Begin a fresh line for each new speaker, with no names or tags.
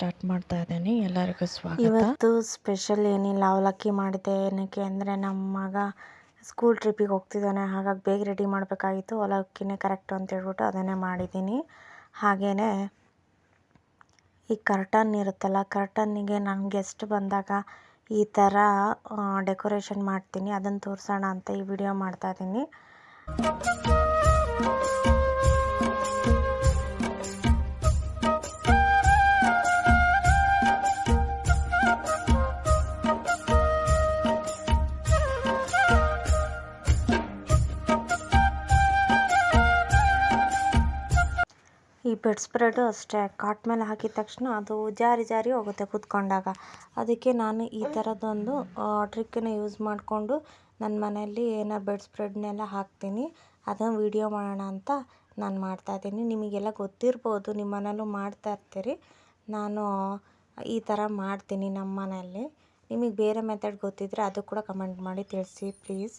ವಿಡಿಯೋಗೆ ಸ್ವಾಗತ.
ಇವತ್ತು ಸ್ಪೆಷಲ್ ಏನಿಲ್ಲ, ಅವಲಕ್ಕಿ ಮಾಡಿದೆ ಏನಕ್ಕೆ ಅಂದರೆ ನಮ್ಮ ಮಗ ಸ್ಕೂಲ್ ಟ್ರಿಪ್ಪಿಗೆ ಹೋಗ್ತಿದ್ದಾನೆ. ಹಾಗಾಗಿ ಬೇಗ ರೆಡಿ ಮಾಡಬೇಕಾಗಿತ್ತು. ಅವಲಕ್ಕಿನೇ ಕರೆಕ್ಟು ಅಂತ ಹೇಳ್ಬಿಟ್ಟು ಅದನ್ನೇ ಮಾಡಿದ್ದೀನಿ. ಹಾಗೆಯೇ ಈ ಕರ್ಟನ್ ಇರುತ್ತಲ್ಲ ಕರ್ಟನ್ನಿಗೆ ನನ್ನ ಗೆಸ್ಟ್ ಬಂದಾಗ ಈ ಥರ ಡೆಕೋರೇಷನ್ ಮಾಡ್ತೀನಿ. ಅದನ್ನು ತೋರಿಸೋಣ ಅಂತ ಈ ವಿಡಿಯೋ ಮಾಡ್ತಾಯಿದ್ದೀನಿ ಈ ಬೆಡ್ ಸ್ಪ್ರೆಡ್ ಅಷ್ಟೇ. ಕಾಟ್ ಮೇಲೆ ಹಾಕಿದ ತಕ್ಷಣ ಅದು ಜಾರಿ ಜಾರಿ ಹೋಗುತ್ತೆ ಕೂತ್ಕೊಂಡಾಗ. ಅದಕ್ಕೆ ನಾನು ಈ ಥರದ್ದೊಂದು ಟ್ರಿಕ್ಕನ್ನು ಯೂಸ್ ಮಾಡಿಕೊಂಡು ನನ್ನ ಮನೆಯಲ್ಲಿ ಏನೋ ಬೆಡ್ ಸ್ಪ್ರೆಡ್ನೆಲ್ಲ ಹಾಕ್ತೀನಿ. ಅದನ್ನು ವೀಡಿಯೋ ಮಾಡೋಣ ಅಂತ ನಾನು ಮಾಡ್ತಾಯಿದ್ದೀನಿ ನಿಮಗೆಲ್ಲ ಗೊತ್ತಿರ್ಬೋದು, ನಿಮ್ಮ ಮನೇಲೂ ಮಾಡ್ತಾ ಇರ್ತೀರಿ. ನಾನು ಈ ಥರ ಮಾಡ್ತೀನಿ ನಮ್ಮ ಮನೆಯಲ್ಲಿ. ನಿಮಗೆ ಬೇರೆ ಮೆಥಡ್ ಗೊತ್ತಿದ್ದರೆ ಅದು ಕೂಡ ಕಮೆಂಟ್ ಮಾಡಿ ತಿಳಿಸಿ, ಪ್ಲೀಸ್.